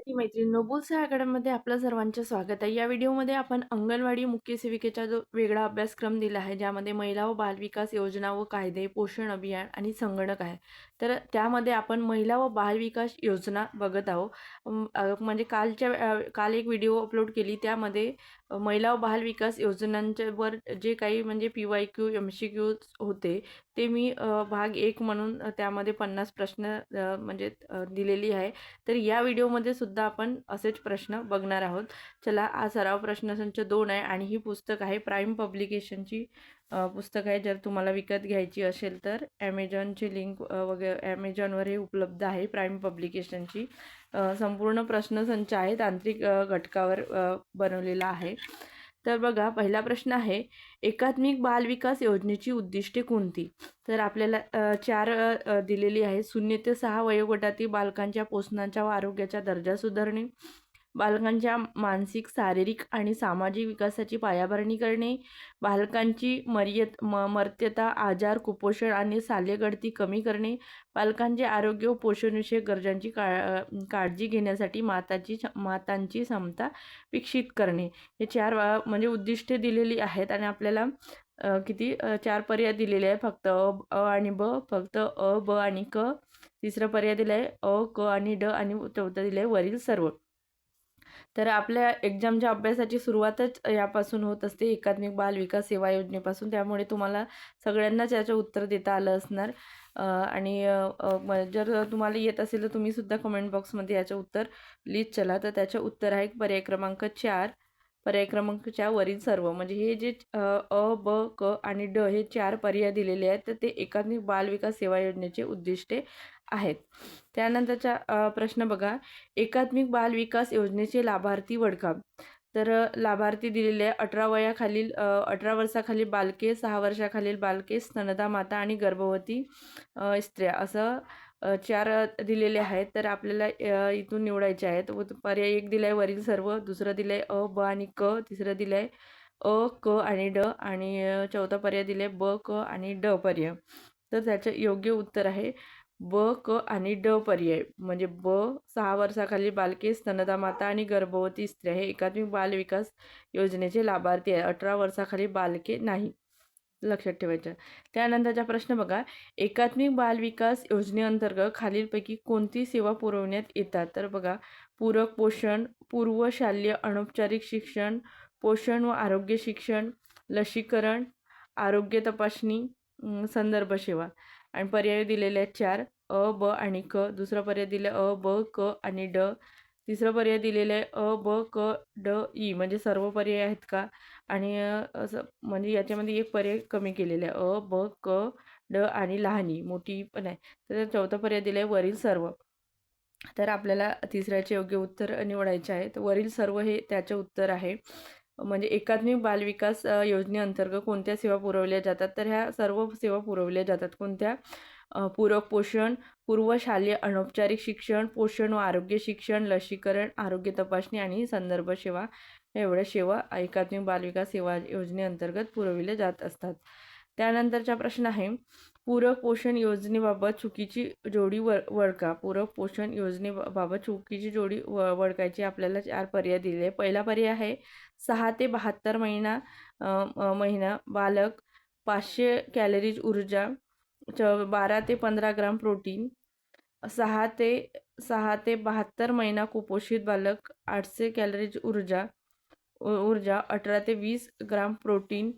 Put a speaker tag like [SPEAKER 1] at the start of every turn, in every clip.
[SPEAKER 1] विद्यार्थी मैत्रिणींनो बुल्स अकॅडमीमध्ये आपलं सर्वांचं स्वागत आहे. या व्हिडिओमध्ये आपण अंगणवाडी मुख्य सेविकेचा जो वेगळा अभ्यासक्रम दिला आहे ज्यामध्ये महिला व बालविकास योजना व कायदे पोषण अभियान आणि संगणक आहे. तर त्यामध्ये आपण महिला व बालविकास योजना बघत आहोत म्हणजे कालच्या काल एक व्हिडिओ अपलोड केली. त्यामध्ये महिला व बालविकास योजनांच्यावर जे काही म्हणजे P Y Q M C Q होते ते मी भाग एक म्हणून त्यामध्ये पन्नास प्रश्न म्हणजे दिलेली आहे. तर या व्हिडिओमध्ये सुद्धा आपण असेच प्रश्न बघणार आहोत. चला हा सराव प्रश्नसंच दोन आहे आणि ही पुस्तक आहे प्राईम पब्लिकेशनची पुस्तक आहे. जर तुम्हाला विकत घ्यायची असेल तर ॲमेझॉनची लिंक वगैरे ॲमेझॉनवर हे उपलब्ध आहे प्राईम पब्लिकेशनची संपूर्ण प्रश्नसंच आहे तांत्रिक घटकावर बनवलेला आहे. तर बघा पहिला प्रश्न आहे एकात्मिक बालविकास योजनेची उद्दिष्टे कोणती? तर आपल्याला चार दिलेली आहे शून्य ते सहा वयोगटातील बालकांच्या पोषणाच्या व आरोग्याचा दर्जा सुधारणे. बालकांच्या मानसिक शारीरिक आणि सामाजिक विकासाची पायाभरणी करणे बालकांची मर्यत म मर्त्यता आजार कुपोषण आणि साल्यगळती कमी करणे बालकांचे आरोग्य व पोषणविषयक गरजांची का काळजी घेण्यासाठी माताची मातांची क्षमता विकसित करणे. हे चार म्हणजे उद्दिष्टे दिलेली आहेत आणि आपल्याला किती चार पर्याय दिलेले आहे फक्त अ अ आणि ब फक्त अ ब आणि क. तिसरं पर्याय दिलं आहे अ क आणि ड आणि चौथा दिलं आहे वरील सर्व. तर आपल्या एक्झामच्या अभ्यासाची सुरुवातच यापासून होत असते एकात्मिक बाल विकास सेवा योजनेपासून. त्यामुळे तुम्हाला सगळ्यांनाच याचं उत्तर देता आलं असणार. आणि जर तुम्हाला येत असेल तर तुम्ही सुद्धा कमेंट बॉक्समध्ये याचं उत्तर लिहित चला. तर त्याचं उत्तर आहे पर्याय क्रमांक चार. पर्याय क्रमांकच्या वरील सर्व. म्हणजे हे जे अ, अ ब क आणि ड हे चार पर्याय दिलेले आहेत. तर ते एकात्मिक बाल विकास सेवा योजनेचे उद्दिष्टे आहेत. त्यानंतरचा प्रश्न बघा. एकात्मिक बाल विकास योजनेचे लाभार्थी वडका तर लाभार्थी दिलेले आहे अठरा वयाखालील अठरा वर्षाखालील बालके सहा वर्षाखालील बालके स्तनदा माता आणि गर्भवती स्त्रिया असं चार दिलेले आहेत. तर आपल्याला इथून निवडायचे आहेत. व पर्याय एक दिलाय वरील सर्व दुसरं दिलंय अ ब आणि क तिसरं दिलंय अ क आणि ड आणि चौथा पर्याय दिलाय ब क आणि ड पर्याय. तर त्याचं योग्य उत्तर आहे. ब क आणि ड पर्याय. म्हणजे ब सहा वर्षाखाली बालके स्तनदा माता आणि गर्भवती स्त्रिया हे एकात्मिक बाल विकास योजनेचे लाभार्थी आहे अठरा वर्षाखाली बालके नाही. लक्षात ठेवायचं. त्यानंतरचा प्रश्न बघा. एकात्मिक बाल विकास योजनेअंतर्गत खालीलपैकी कोणती सेवा पुरवण्यात येतात? तर बघा. पूरक पोषण पूर्वशालेय अनौपचारिक शिक्षण पोषण व आरोग्य शिक्षण लसीकरण आरोग्य तपासणी संदर्भ सेवा. आणि पर्याय दिलेले आहेत चार. अ ब आणि क. दुसरा पर्याय दिले अ ब क आणि ड. तिसरं पर्याय दिलेलं आहे अ ब क ड ई. म्हणजे सर्व पर्याय आहेत का? आणि असं म्हणजे याच्यामध्ये एक पर्याय कमी केलेला आहे. अ ब क ड आणि लहानी. मोठी पण आहे. तर चौथा पर्याय दिला आहे वरील सर्व. तर आपल्याला तिसऱ्याचे योग्य उत्तर निवडायचे आहे. तर वरील सर्व हे त्याचे उत्तर आहे. म्हणजे एकात्मिक बालविकास योजनेअंतर्गत कोणत्या सेवा पुरवल्या जातात? तर ह्या सर्व सेवा पुरवल्या जातात. कोणत्या? पूरक पोषण पूर्वशालेय अनौपचारिक शिक्षण पोषण व आरोग्य शिक्षण लसीकरण आरोग्य तपासणी आणि संदर्भ सेवा एवढ्या सेवा एकात्मिक बालविकास सेवा योजनेअंतर्गत पुरविल्या जात असतात. त्यानंतरचा प्रश्न आहे पूरक पोषण योजनेबाबत चुकीची जोडी वर वळका पूरक पोषण योजनेबाबत चुकीची जोडी व वळकायची आपल्याला चार पर्याय दिले. पहिला पर्याय आहे सहा ते बहात्तर महिना महिना बालक पाचशे कॅलरीज ऊर्जा च बारा ते पंधरा ग्राम प्रोटीन सहा ते सहा ते बहात्तर महिना कुपोषित बालक आठशे कॅलरीज ऊर्जा ऊर्जा अठरा ते वीस ग्राम प्रोटीन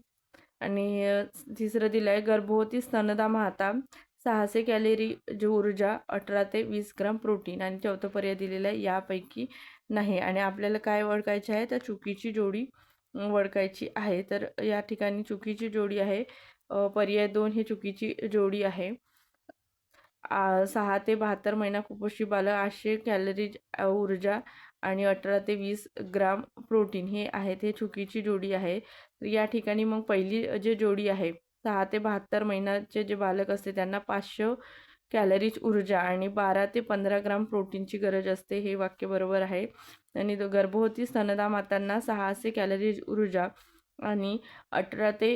[SPEAKER 1] आणि तिसरं दिलं आहे गर्भवती स्तनदा माता सहाशे कॅलरी जी ऊर्जा अठरा ते वीस ग्राम प्रोटीन आणि चौथं पर्याय दिलेला आहे यापैकी नाही. आणि आपल्याला काय ओळखायचे आहे? तर चुकीची जोडी अ, ओळखायची आहे. तर या ठिकाणी चुकीची जोडी आहे. पर्याय दोन ही चुकीची जोडी आहे. आ, सहा ते बहात्तर महिना कुपोषी बालक आठशे कॅलरीज ऊर्जा आणि अठरा ते वीस ग्राम प्रोटीन हे आहेत हे चुकीची जोडी आहे. तर या ठिकाणी मग पहिली जे जोडी आहे सहा ते बहात्तर महिन्याचे जे बालक असते त्यांना पाचशे कॅलरीज ऊर्जा आणि बारा ते पंधरा ग्राम प्रोटीनची गरज असते हे वाक्य बरोबर आहे. आणि गर्भवती स्तनदा मातांना सहाशे कॅलरीज ऊर्जा आणि अठरा ते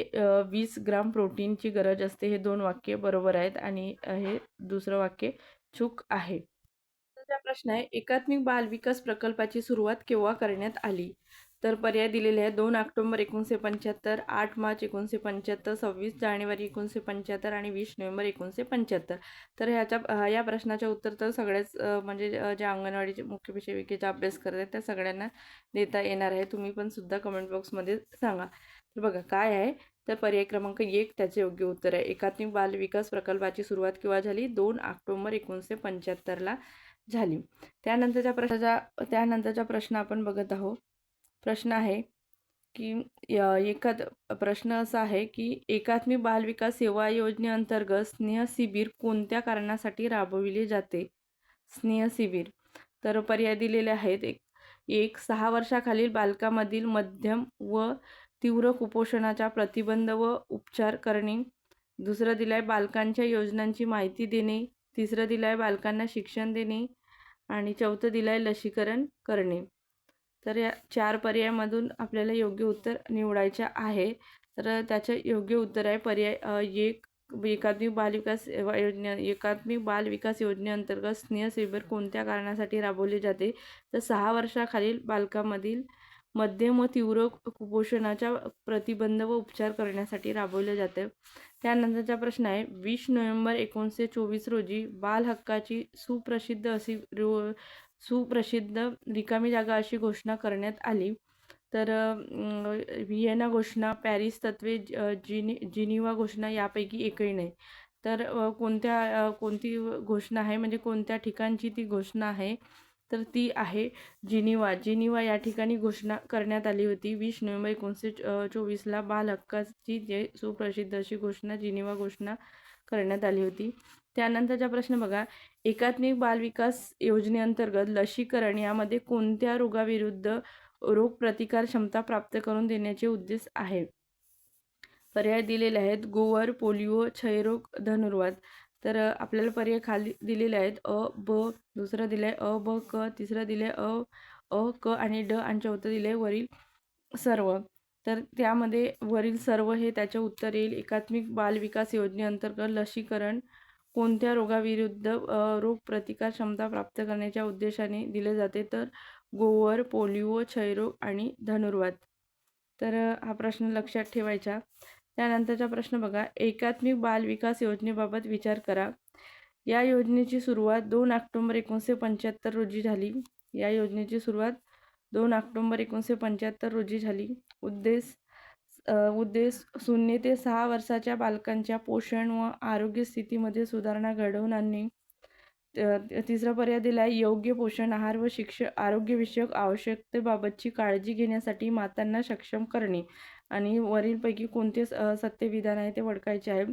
[SPEAKER 1] वीस ग्राम प्रोटीनची गरज असते हे दोन वाक्य बरोबर आहेत. आणि हे दुसरं वाक्य चूक आहे. त्यानंतरचा प्रश्न आहे एकात्मिक बाल विकास प्रकल्पाची सुरुवात केव्हा करण्यात आली? तर पर्याय दिलेले आहे दोन ऑक्टोंबर एकोणीसशे पंच्याहत्तर आठ मार्च एकोणीसशे पंच्याहत्तर सव्वीस जानेवारी एकोणीसशे पंच्याहत्तर आणि वीस नोव्हेंबर एकोणीसशे पंच्याहत्तर. तर ह्याच्या या प्रश्नाचं उत्तर तर सगळ्याच म्हणजे ज्या अंगणवाडीचे मुख्य सेविकेचा अभ्यास करत आहेत त्या सगळ्यांना देता येणार आहे. तुम्ही पण सुद्धा कमेंट बॉक्समध्ये सांगा. तर बघा काय आहे? तर पर्याय क्रमांक एक त्याचे योग्य उत्तर आहे. एकात्मिक बाल विकास प्रकल्पाची सुरुवात केव्हा झाली? दोन ऑक्टोबर एकोणीसशे पंच्याहत्तरला. झाली. त्यानंतरच्या प्रश्नाचा त्यानंतरचा प्रश्न आपण बघत आहोत. प्रश्न आहे की य- एखाद प्रश्न असा आहे की एकात्मिक बालविकास सेवा योजनेअंतर्गत स्नेह शिबिर कोणत्या कारणासाठी राबविले जाते? स्नेह शिबिर. तर पर्याय दिलेले आहेत. एक एक सहा वर्षाखालील बालकामधील मध्यम व तीव्र कुपोषणाचा प्रतिबंध व उपचार करणे. दुसरं दिलं आहे बालकांच्या योजनांची माहिती देणे. तिसरं दिलं आहे बालकांना शिक्षण देणे आणि चौथं दिलं आहे लसीकरण करणे. तर या चार पर्यायामधून आपल्याला योग्य उत्तर निवडायचे आहे. तर त्याचे योग्य उत्तर आहे पर्याय एक एकात्मिक बाल विकास सेवा योजने एकात्मिक बाल विकास योजनेअंतर्गत स्नेह शिबिर कोणत्या कारणासाठी राबवले जाते? तर सहा वर्षाखालील बालकामधील मध्यम व तीव्र कुपोषणाच्या प्रतिबंध व उपचार करण्यासाठी राबवले जाते. त्यानंतरचा प्रश्न आहे वीस नोव्हेंबर एकोणीसशे चोवीस रोजी बाल हक्काची सुप्रसिद्ध अशी रो सुप्रसिद्ध रिकामी जागा अशी घोषणा करण्यात आली. तर व्हिएना घोषणा पॅरिस तत्वे ज- जिनी जिनिवा घोषणा यापैकी एकही नाही. तर कोणत्या कोणती घोषणा आहे? म्हणजे कोणत्या ठिकाणची ती घोषणा आहे? तर ती आहे जिनिवा. जिनिवा या ठिकाणी घोषणा करण्यात आली होती. वीस नोव्हेंबर एकोणीसशे चोवीसला बाल हक्काची जे सुप्रसिद्ध अशी घोषणा जिनिवा घोषणा करण्यात आली होती. त्यानंतरचा प्रश्न बघा एकात्मिक बाल विकास योजनेअंतर्गत लसीकरण यामध्ये कोणत्या रोगाविरुद्ध रोगप्रतिकार क्षमता प्राप्त करून देण्याचे उद्देश आहे? पर्याय दिलेले आहेत. गोवर पोलिओ क्षयरोग धनुर्वात तर आपल्याला पर्याय खाली दिलेले आहेत. अ ब दुसरं दिलं आहे अ ब क तिसरं दिलं आहे अ अ क आणि ड आणि चौथं दिलं आहे वरील सर्व. तर त्यामध्ये वरील सर्व हे त्याचे उत्तर येईल. एकात्मिक बाल विकास योजनेअंतर्गत लसीकरण कोणत्या रोगाविरुद्ध अ, रोगप्रतिकार क्षमता प्राप्त करण्याच्या उद्देशाने दिले जाते? तर गोवर पोलिओ क्षयरोग आणि धनुर्वात. तर हा प्रश्न लक्षात ठेवायचा. त्यानंतरचा प्रश्न बघा. एकात्मिक बाल विकास योजनेबाबत विचार करा. या योजनेची सुरुवात दोन ऑक्टोंबर एकोणीसशे पंच्याहत्तर रोजी झाली. या योजनेची सुरुवात दोन ऑक्टोंबर एकोणीसशे पंच्याहत्तर रोजी झाली. उद्देश उद्देश शून्य ते सहा वर्षाच्या बालकांच्या पोषण व आरोग्य स्थितीमध्ये सुधारणा घडवून आणणे. तिसरा पर्याय दिला आहे योग्य पोषण आहार व शिक्ष आरोग्यविषयक आवश्यकतेबाबतची काळजी घेण्यासाठी मातांना सक्षम करणे. आणि वरीलपैकी कोणते स- आहे ते वडकायचे आहे.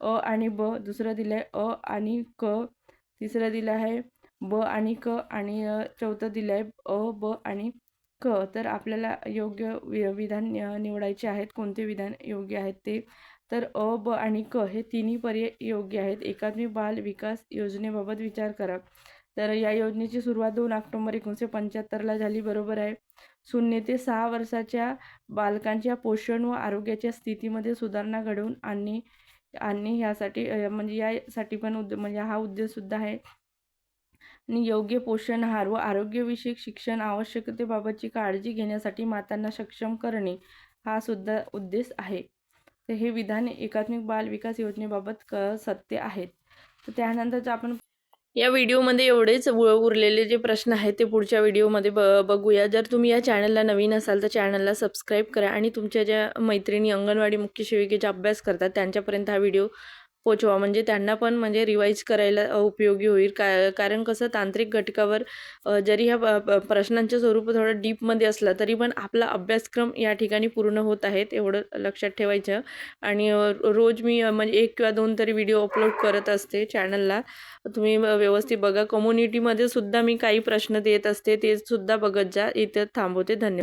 [SPEAKER 1] अ आणि ब दुसरं दिलं आहे अ आणि क तिसरं दिलं आहे ब आणि क आणि चौथं दिलं आहे अ ब आणि क. तर आपल्याला योग्य वि विधान निवडायचे आहेत. कोणते विधान योग्य आहेत ते तर अ ब आणि क हे तिन्ही पर्याय योग्य आहेत. एकात्मिक बाल विकास योजनेबाबत विचार करा. तर या योजनेची सुरुवात दोन ऑक्टोंबर एकोणीसशे पंच्याहत्तरला झाली. बरोबर आहे. शून्य ते सहा वर्षाच्या बालकांच्या पोषण व आरोग्याच्या स्थितीमध्ये सुधारणा घडवून आणणे आणणे ह्यासाठी म्हणजे यासाठी पण उद् म्हणजे हा उद्देशसुद्धा आहे. आणि योग्य पोषण आहार व आरोग्यविषयक शिक्षण आवश्यकतेबाबतची काळजी घेण्यासाठी मातांना सक्षम करणे हा सुद्धा उद्देश आहे. तर हे विधान एकात्मिक बाल विकास योजनेबाबत क सत्य आहेत. तर त्यानंतरच आपण या व्हिडिओमध्ये एवढेच उ उरलेले जे प्रश्न आहेत ते पुढच्या व्हिडिओमध्ये ब बघूया. जर तुम्ही या चॅनलला नवीन असाल तर चॅनलला सबस्क्राईब करा आणि तुमच्या ज्या मैत्रिणी अंगणवाडी मुख्य सेविकेचा अभ्यास करतात त्यांच्यापर्यंत हा व्हिडिओ पोचवा. म्हणजे त्यांना पण म्हणजे रिवाईज करायला उपयोगी होईल. का कारण कसं तांत्रिक घटकावर जरी ह्या प- प्रश्नांचं स्वरूप थोडं डीपमध्ये असलं तरी पण आपला अभ्यासक्रम या ठिकाणी पूर्ण होत आहेत एवढं लक्षात ठेवायचं. आणि रोज मी म्हणजे एक किंवा दोन तरी व्हिडिओ अपलोड करत असते चॅनलला तुम्ही व्यवस्थित बघा. कम्युनिटीमध्ये सुद्धा मी काही प्रश्न देत असते ते सुद्धा बघत जा. इथं थांबवते. धन्यवाद.